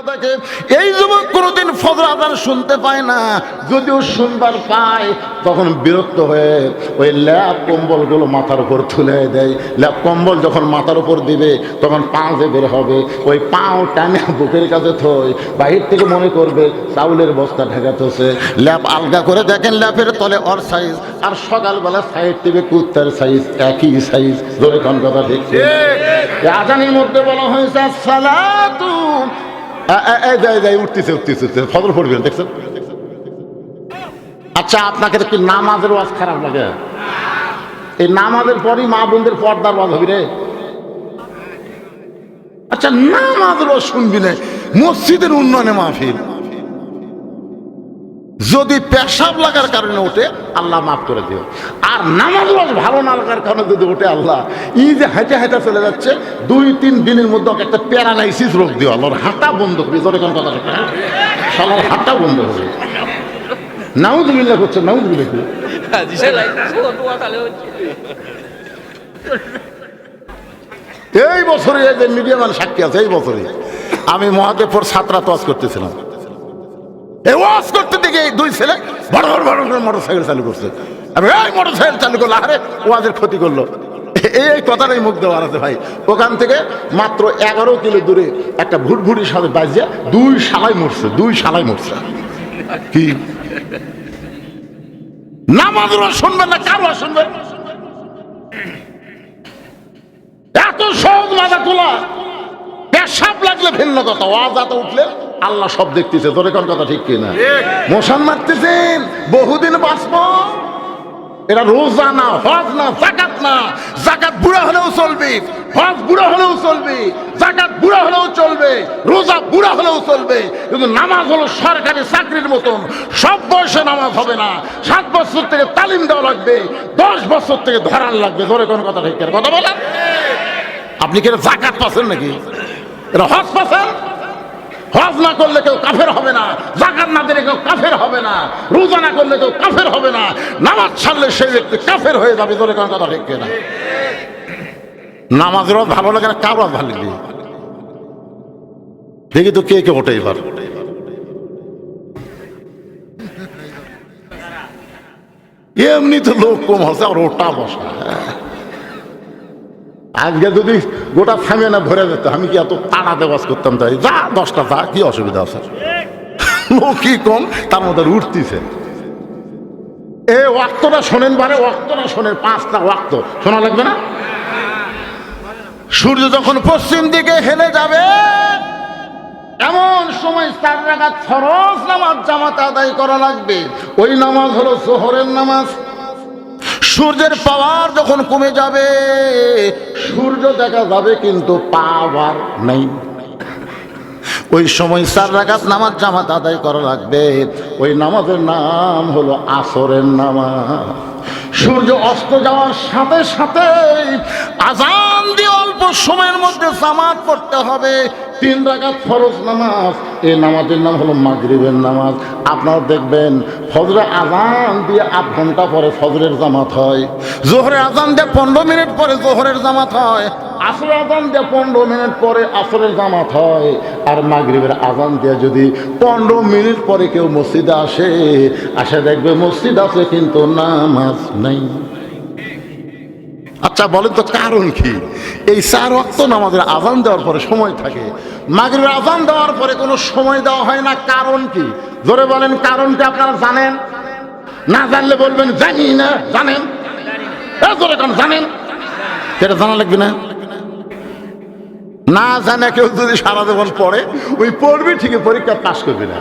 করে থাকে এই যুবক কোনোদিন ফজর আদান শুনতে পায় না। যদিও শুনবার পায় তখন বিরক্ত হয়ে ওই ল্যাপ কম্বলগুলো মাথার উপর তুলে দেয়। ল্যাপ কম্বল যখন মাথার উপর দিবে তখন পা যে বের হবে ওই পাও টানে বুকের কাছে থই। বাহির থেকে মনে করবে চাউলের বস্তা ঢেকাতেছে ল্যাপ আলগা করে দেখেন ল্যাপের তলে ওর সাইজ আর সকালবেলা সাইড থেকে কুত্তার সাইজ একই সাইজ ধরে কোন কথা ঠিক আজানের মধ্যে বলা হয়েছে সালাতু যাই উঠতেছে উঠতেছে উঠতেছে। ফজর পড়বেন দেখছেন? আচ্ছা আপনাকে কি নামাজের ওয়াজ খারাপ লাগে? এই নামাজের পরই মা বোনদের পর্দার ওয়াজ হবি রে। আচ্ছা নামাজের ওয়াজ শুনবি না। মসজিদের উন্নয়নে মাহফিল। যদি পেশাব লাগার কারণে ওঠে আল্লাহ মাফ করে দিও। আর নামাজ ভালো না লাগার কারণে যদি ওঠে আল্লাহ ই যে হাঁটে হাঁটা চলে যাচ্ছে দুই তিন দিনের মধ্যে একটা প্যারালাইসিস রোগ দিও। আল্লাহর হাঁটা বন্ধ করবি তোর কোন কথা সবার হাঁটা বন্ধ হবে নাউজুবিল্লাহ করছে নাউজুবিল্লাহ? এই বছরে যে মিডিয়া মান সাক্ষী আছে এই বছরে। আমি মহাদেবপুর ছাত্রা তোয়াজ করতেছিলাম। ওয়াজ করতে দেখে এই দুই ছেলে বড় বড় বড় করে মোটর সাইকেল চালু করছে। আমি এই মোটর সাইকেল চালু করল, আরে ওয়াজের ক্ষতি করল। এই এই কথাটাই মুখ দেওয়ার আছে ভাই। ওখান থেকে মাত্র এগারো কিলো দূরে একটা ভুটভুটির সাথে বাজিয়ে দুই শালাই মরছে, দুই শালাই মরছে। কি? নামাজ ওরা শুনবেন না কারও শুনবেন এত সহজ মাজা তোলা, পেশাব লাগলে ভিন্ন কথা ওয়াজাতে উঠলে আল্লাহ সব দেখতেছে, তোর কোন কথা ঠিক কিনা? মোশন মারতেছেন বহুদিন বাঁচব। এটা রোজা না, হজ না জাকাত না। জাকাত বুড়া হলেও চলবে, হজ বুড়া হলেও চলবে জাকাত বুড়া হলেও চলবে, রোজা বুড়া হলেও চলবে। কিন্তু নামাজ হলো সরকারি চাকরির মতন। সব বয়সে নামাজ হবে না। সাত বছর থেকে তালিম দেওয়া লাগবে, দশ বছর থেকে ধরান লাগবে। ধরে কোন কথা ঠিক কথা বলেন আপনি কি জাকাত পাচ্ছেন নাকি? এটা হজ পাচ্ছেন? হজ না করলে কেউ কাফের হবে না, জাকাত না দিলে কেউ কাফের হবে না, রোজা না করলে কেউ কাফের হবে না, নামাজ ছাড়লে সেই ব্যক্তি কাফের হয়ে যাবে তোর কোন কথা ঠিক না নামাজের ভালো লাগে না, কারও ভালো লাগে? দেখি তো কে কে ওঠে এবার। এমনি তো লোক কম হচ্ছে আর ওটা বসা। আজকে যদি গোটা থামে না ভরে যেত, আমি কি এত তাড়া দেওয়াজ করতাম তাই? যা, দশটা যা, কি অসুবিধা আছে? লোকই কম? তার মধ্যে উঠতিছে এ ওয়াক্তটা শোনেন বারে, ওয়াক্তটা শোনেন, পাঁচটা ওয়াক্ত। শোনা লাগবে না? সূর্য যখন পশ্চিম দিকে হেলে যাবে, এমন সময় চার রাখাত নামাজ জামাত আদায় করা লাগবে। ওই নামাজ হলো জোহরের নামাজ। সূর্যের পাওয়ার যখন কমে যাবে, সূর্য দেখা যাবে কিন্তু পাওয়ার নেই। ওই সময় চার রাকাত নামাজ জামাত আদায় করা লাগবে। ওই নামাজের নাম হলো আসরের নামাজ। সূর্য অস্ত যাওয়ার সাথে সাথে আজান দিয়ে অল্প সময়ের মধ্যে জামাত পড়তে হবে। তিন রাকাত ফরজ নামাজ। এই নামাজের নাম হলো মাগরিবের নামাজ। আপনারা দেখবেন ফজরে আজান দিয়ে আধ ঘণ্টা পরে ফজরের জামাত হয়। জোহরে আজান দিয়ে পনেরো মিনিট পরে জোহরের জামাত হয়। আসর আজান দিয়ে পনেরো মিনিট পরে আসরের জামাত হয়। আর মাগরিবের আজান দিয়ে যদি পনেরো মিনিট পরে কেউ মসজিদে আসে আসে দেখবে মসজিদ আছে কিন্তু নামাজ নেই। আচ্ছা বলেন তো কারণ কি? এই চার অক্ত নামাজের আজান দেওয়ার পরে সময় থাকে। মাগরিবের আজান দেওয়ার পরে কোনো সময় দেওয়া হয় না, কারণ কি? জোরে বলেন কারণ কি আপনারা জানেন? না জানলে বলবেন, জানি না, জানেন। জোরে কারণ জানেন? সেটা জানা লাগবে না? না জানে কেউ যদি সারা জীবন পড়ে, ওই পড়বি ঠিকই, পরীক্ষা পাশ করবি না।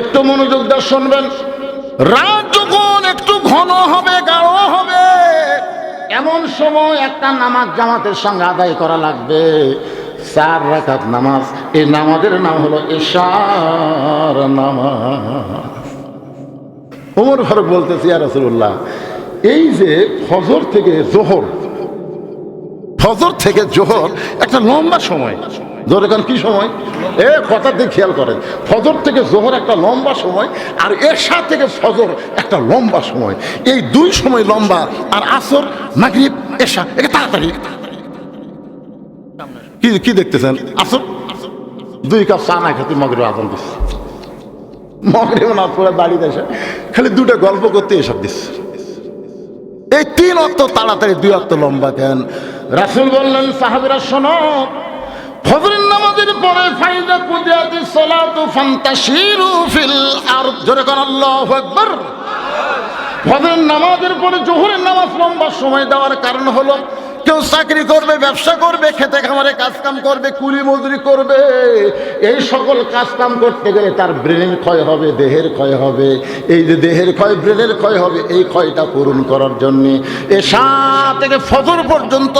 একটু মনোযোগ দিয়ে শুনবেন। রাত যখন একটু ঘন হবে, গাঢ় হবে, এমন সময় একটা নামাজ জামাতের সঙ্গে আদায় করা লাগবে। চার রাখাত নামাজ। এই নামাজের নাম হলো এশার নামাজ। ওমর ফারুক বলতেছি আর রসুল্লাহ এই যে ফজর থেকে জোহর, ফজর থেকে জোহর একটা লম্বা সময়। জোহর এখন কি সময়? এ কথা দিয়ে খেয়াল করেন, ফজর থেকে জোহর একটা লম্বা সময় আর এশা থেকে ফজর একটা লম্বা সময়। এই দুই সময় লম্বা আর আসর, মাগরিব, এশা, একে তাড়াতাড়ি। কি কি দেখতেছেন? আসর দুই কাপ চা না খেতে মগরে আদান দিচ্ছে মগরে না পুরো বাড়িতে এসে খালি দুটো গল্প করতে এসব দিচ্ছে এই তিন অক্ত তাড়াতাড়ি, দুই অক্ত লম্বা কেন? রাসুল বললেন, সাহাবিরা, শোনো, ফজরের নামাজের পরে ফাইদা কুদিয়াতি সালাতু ফান্তাশিরু ফিল আর জোরে কোন, আল্লাহু আকবার। ফজরের নামাজের পরে জোহরের নামাজ লম্বা সময় দেওয়ার কারণ হলো কেউ চাকরি করবে, ব্যবসা করবে, খেতে খামারে কাজ কাম করবে কুলি মজুরি করবে। এই সকল কাজ কাম করতে গেলে তার ব্রেনের ক্ষয় হবে, দেহের ক্ষয় হবে। এই যে দেহের ক্ষয়, ব্রেনের ক্ষয় হবে, এই ক্ষয়টা পূরণ করার জন্যে। এসা থেকে ফজর পর্যন্ত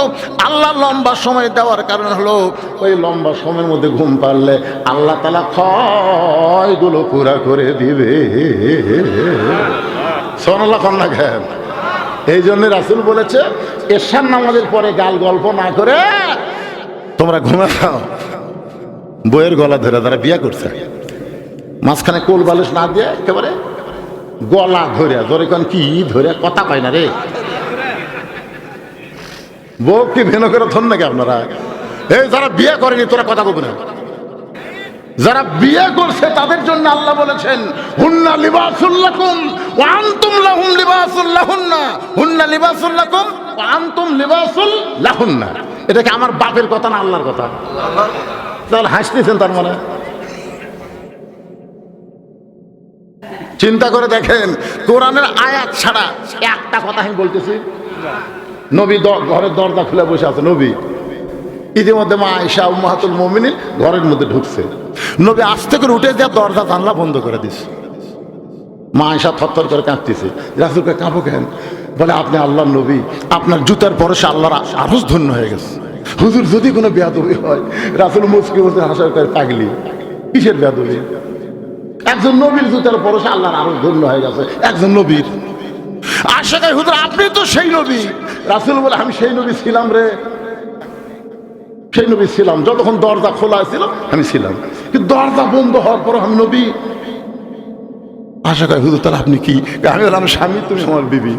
আল্লাহ লম্বা সময় দেওয়ার কারণ হলো, ওই লম্বা সময়ের মধ্যে ঘুম পারলে আল্লাহ তালা ক্ষয়গুলো পুরা করে দিবে। সোনাল্লাহ কন্যা জ্ঞান এই জন্য রাসুল বলেছে এরশান নামাজের পরে গাল গল্প না করে তোমরা ঘুমে খাও। বইয়ের গলা ধরে তারা বিয়ে করছে। মাঝখানে কোল বালিশ না দিয়ে একেবারে গলা ধরে ধরে কোন, কি ধরে, কথা কয় না রে। বউ কি ভেন করে ধর নাকি আপনারা? এই যারা বিয়ে করেনি, তোরা কথা বলবে না। যারা বিয়ে করছে তাদের জন্য আল্লাহ বলেছেন, হুন্না লিবাসুল্লাকুম ওয়া আনতুম লাহুম লিবাসুল লাহুন্না। হুন্না লিবাসুল্লাকুম ওয়া আনতুম লিবাসুল লাহুন্না। এটা কি আমার বাপের কথা না আল্লাহর কথা? তাহলে হাসতেছেন তার মানে? চিন্তা করে দেখেন, কোরআনের আয়াত ছাড়া একটা কথা আমি বলতেছি। নবী ঘরের দরজা খুলে বসে আছে, নবী। ইতিমধ্যে মা আয়সা উম্মাহাতুল মমিনী ঘরের মধ্যে ঢুকছে। নবী আস্তে করে উঠে যা দরজা জানলা বন্ধ করে দিস মা আয়সা থরথর করে কাঁদতেছে। রাসুলকে কাঁপো কেন? বলে, আপনি আল্লাহর নবী, আপনার জুতার পরশে আল্লাহর আরস ধন্য হয়ে গেছে। হুজুর, যদি কোনো বেয়াদবি হয়, রাসুল মুসকি বলতে হাসার করে পাগলি। কিসের বেয়াদবি? একজন নবীর জুতার পরশে আল্লাহর আরস ধন্য হয়ে গেছে। একজন নবীর। আশা হুজুর, আপনি তো সেই নবী। রাসুল বলে, আমি সেই নবী ছিলাম রে। সেই নবী ছিলাম। যতক্ষণ দরজা খোলা ছিল, আমি ছিলাম। দরজা বন্ধ হওয়ার পর আমি নবী। আশা করি হুজুর, তাহলে আপনি কি? আমি বললাম, স্বামী, তুমি আমার বিবি।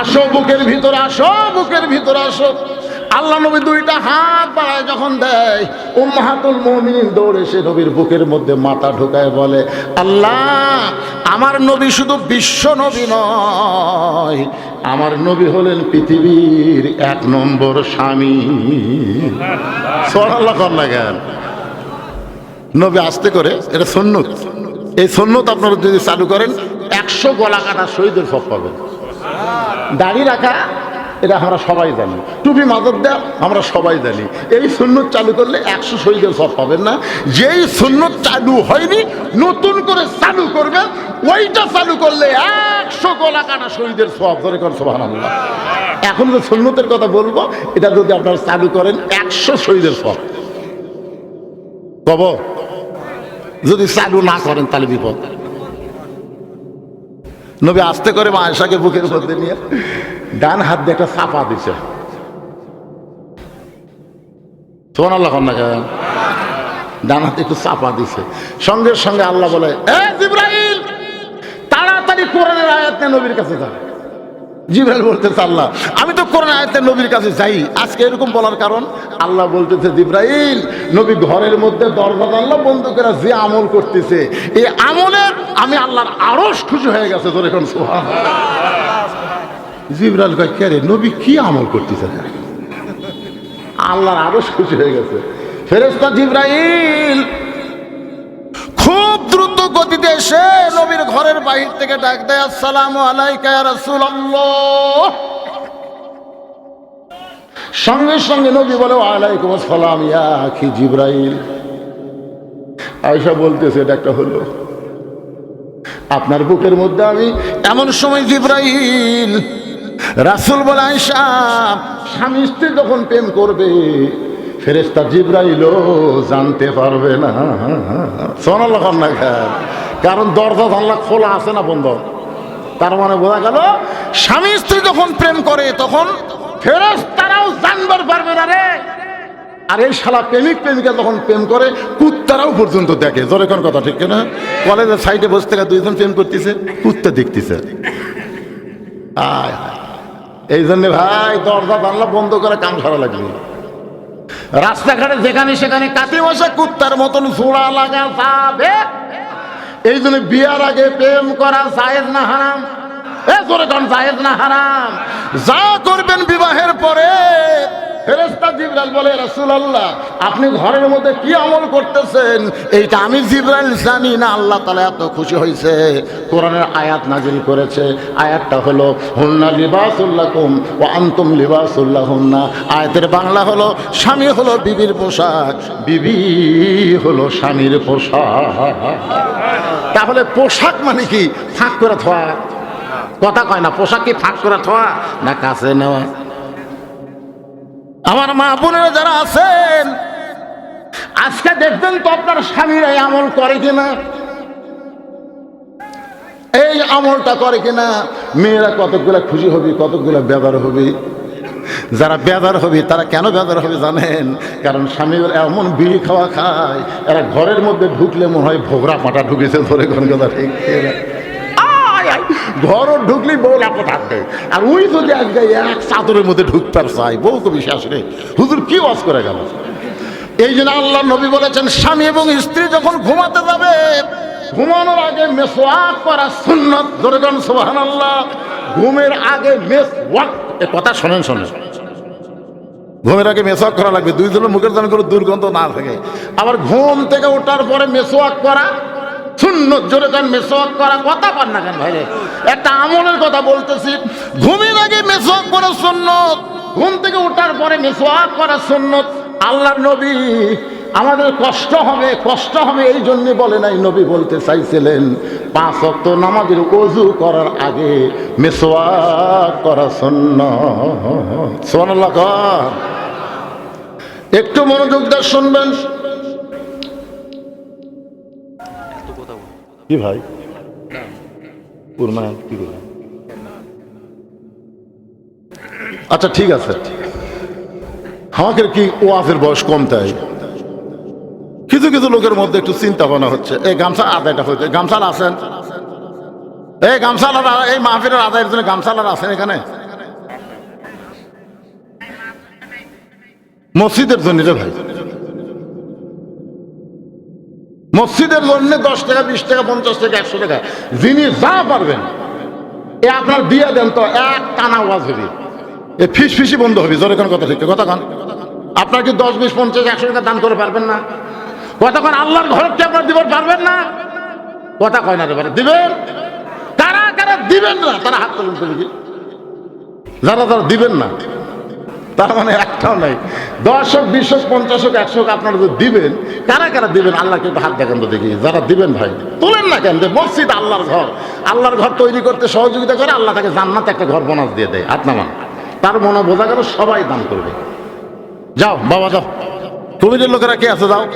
আসো, বুকের ভিতরে আসো, বুকের ভিতরে আসো। আল্লাহ নবী দুইটা হাত বাড়ায় যখন দেয়, উম্মাহাতুল মুমিনিন দৌড়ে এসে নবীর বুকের মধ্যে মাথা ঢোকায় বলে, আল্লাহ, আমার নবী শুধু বিশ্ব নবী নয়, আমার নবী হলেন পৃথিবীর এক নম্বর স্বামী। সোনাল্লাহ কন্যা জ্ঞান নবী আসতে করে, এটা সন্ন্যত। এই সন্ন্যত আপনারা যদি চালু করেন, একশো গলা কাটা শহীদের সব পাবেন। দাড়ি রাখা, এটা আমরা সবাই জানি। টুপি মাদক দেওয়া আমরা সবাই জানি। এই সুন্নত চালু করলে একশো শহীদের সব পাবেন না। যেই সুন্নত চালু হয়নি, নতুন করে চালু করবেন ওইটা চালু করলে একশো গলা কাটা শহীদের সব ধরে করেন সোহান এখন যে সুন্নতের কথা বলব, এটা যদি আপনারা চালু করেন, একশো শহীদের সব কব যদি চালু না করেন, তাহলে বিপদ। নবী আস্তে করে মা আয়সাকে বুকের মধ্যে নিয়ে ডান হাত দিয়ে একটা চাপা দিছে। তোমার আল্লাহ কন্যা কেন? ডান হাতে একটু চাপা দিছে। সঙ্গে সঙ্গে আল্লাহ বলে, এ তাড়াতাড়ি কোরআনের আয়াত নবীর কাছে যা। জিব্রাইল বলতেছে আল্লাহ, আমি তো কোরআন আয়াতের নবীর কাছে যাই। আজকে এরকম বলার কারণ, আল্লাহ বলতেছে, জিব্রাইল, নবী ঘরের মধ্যে দরজা আল্লাহ বন্ধ করে যে আমল করতেছে, এই আমলের আমি আল্লাহর আরস খুশি হয়ে গেছে তোর এখন সোহান জিব্রাইল কয়, কে রে, নবী কি আমল করতেছে? আল্লাহর আরস খুশি হয়ে গেছে। ফেরেস্তা জিব্রাইল খুব দ্রুত গতিতে এসে নবীর ঘরের বাহির থেকে ডাক দেয়, আসসালামু আলাইকা সঙ্গে সঙ্গে নবী বলে আলাইকুম আসসালাম ইয়া জিব্রাইল। আয়সা বলতেছে, এটা একটা হলো, আপনার বুকের মধ্যে আমি এমন সময় জিব্রাইল। রাসুল বলে আয়সা স্বামী স্ত্রী যখন প্রেম করবে ফেরেস্তা জিব্রাইলও জানতে পারবে না। সোনাল না কারণ দরজা জানলা খোলা আছে না বন্ধ? তার মানে বোঝা গেল, স্বামী স্ত্রী যখন প্রেম করে, তখন ফেরেস্তারাও জানবার পারবে না রে। আর এই শালা প্রেমিক প্রেমিকা যখন প্রেম করে, কুত্তারাও পর্যন্ত দেখে। জোরে কোন কথা, ঠিক না কলেজের সাইডে বসে থেকে দুইজন প্রেম করতেছে, কুত্তা দেখতেছে। আয় এই জন্য ভাই, দরজা জানলা বন্ধ করে কাম সারা লাগবে। রাস্তাঘাটে যেখানে সেখানে কাতি বসে কুত্তার মতন জোড়া লাগা যাবে এই জন্য বিয়ার আগে প্রেম করা জায়েজ না হারাম। এ, জোরে কোন জায়েজ না হারাম। যা করবেন বিবাহের পরে ফেরেস্তা জিব্রাইল বলে রাসূলুল্লাহ, আপনি ঘরের মধ্যে কি আমল করতেছেন? এইটা আমি জিব্রাইল জানি না, আল্লাহ তাআলা এত খুশি হয়েছে কোরআনের আয়াত নাজিল করেছে। আয়াতটা হলো, হুন্না লিবাসুল্লাকুম ও আনতুম লিবাসুল্লাহুন্না আয়াতের বাংলা হলো, স্বামী হলো বিবির পোশাক, বিবি হলো স্বামীর পোশাক। তাহলে পোশাক মানে কি? ফাঁক করে থোয়া। কথা কয় না, পোশাক কি ফাঁক করে থোয়া না কাছে নেওয়া? আমার মা বোনেরা যারা আছেন, আজকে দেখবেন তো আপনার স্বামীরা আমল করে কিনা। এই আমলটা করে কিনা। মেয়েরা কতগুলা খুশি হবে কতগুলা বেদার হবে। যারা বেদার হবে, তারা কেন বেদার হবে জানেন? কারণ স্বামীর এমন বিড়ি খাওয়া খায়, এরা ঘরের মধ্যে ঢুকলে মনে হয় ভোগরা পাটা ঢুকেছে ধরে কোন কথা ঠিক ঘরও ঢুকলেই বউ লাপো থাকবে। আর ওই যদি আজকে এক চাদরের মধ্যে ঢুকতার চাই বউ তো বিশ্বাস নেই। হুজুর কি ওয়াজ করে গেল? এই জন্য আল্লাহ নবী বলেছেন, স্বামী এবং স্ত্রী যখন ঘুমাতে যাবে, ঘুমানোর আগে মেসওয়াক করা সুন্নত। ধরে যান সোহান আল্লাহ ঘুমের আগে মেস মেসওয়াক। এ কথা শোনেন শোনেন। ঘুমের আগে মেসওয়াক করা লাগবে। দুই জনের মুখের যেন কোনো দুর্গন্ধ না থাকে। আবার ঘুম থেকে ওঠার পরে মেসওয়াক করা সুন্নত জোরে যান মেসওয়াক করা কথা পান না কেন ভাই একটা আমলের কথা বলতেছি। ঘুমের আগে মেসওয়াক করা সুন্নত, ঘুম থেকে ওঠার পরে মেসওয়াক করা সুন্নত। আল্লাহর নবী, আমাদের কষ্ট হবে কষ্ট হবে এই জন্য বলে নাই, নবী বলতে চাইছিলেন, পাঁচ অক্ত নামাজের অজু করার আগে মেসওয়াক করা সুন্নত। সোনাল্লাহ কর। একটু মনোযোগ দিয়ে শুনবেন। কি ভাই? কি আচ্ছা ঠিক আছে। আমাকে কি ওয়াজের বয়স কম তাই? কিছু কিছু লোকের মধ্যে একটু চিন্তা ভাবনা হচ্ছে। এই গামছা আদায়টা হচ্ছে গামছাল আছেন? এই গামছালার এই মাহফিলের আদায়ের জন্য গামছালার আছেন এখানে? মসজিদের জন্য রে ভাই। মসজিদের জন্য দশ টাকা, বিশ টাকা, পঞ্চাশ টাকা, একশো টাকা। যিনি যা পারবেন, এ আপনার দিয়ে দেন তো এক টানা ওয়াজ হবে। এ ফিস ফিসি বন্ধ হবে, জোরে কোন কথা ঠিক কথা কান। আপনার কি দশ, বিশ, পঞ্চাশ, একশো টাকা দান করে পারবেন না? কতক্ষণ আল্লাহর ঘর কি আপনার দিবেন পারবেন না? কথা কয় না রে দিবেন? কারা কারা দিবেন না? তারা হাত তুলুন তো দেখি যারা যারা দিবেন না। তার মানে একটাও নাই। দশ হোক পঞ্চাশ হোক একশো হোক আপনারা যদি দিবেন, কারা কারা দিবেন? আল্লাহকে একটু হাত দেখেন তো দেখি। যারা দিবেন ভাই, তোলেন না কেন? যে মসজিদ আল্লাহর ঘর। আল্লাহর ঘর তৈরি করতে সহযোগিতা করে আল্লাহ তাকে জান্নাতে একটা ঘর বোনাস দিয়ে দেয়। হাত নামান। তার মনে বোঝা গেল সবাই দান করবে। যাও, বাবা, যাও। তুমি যে লোকেরা কে আছে, যাও।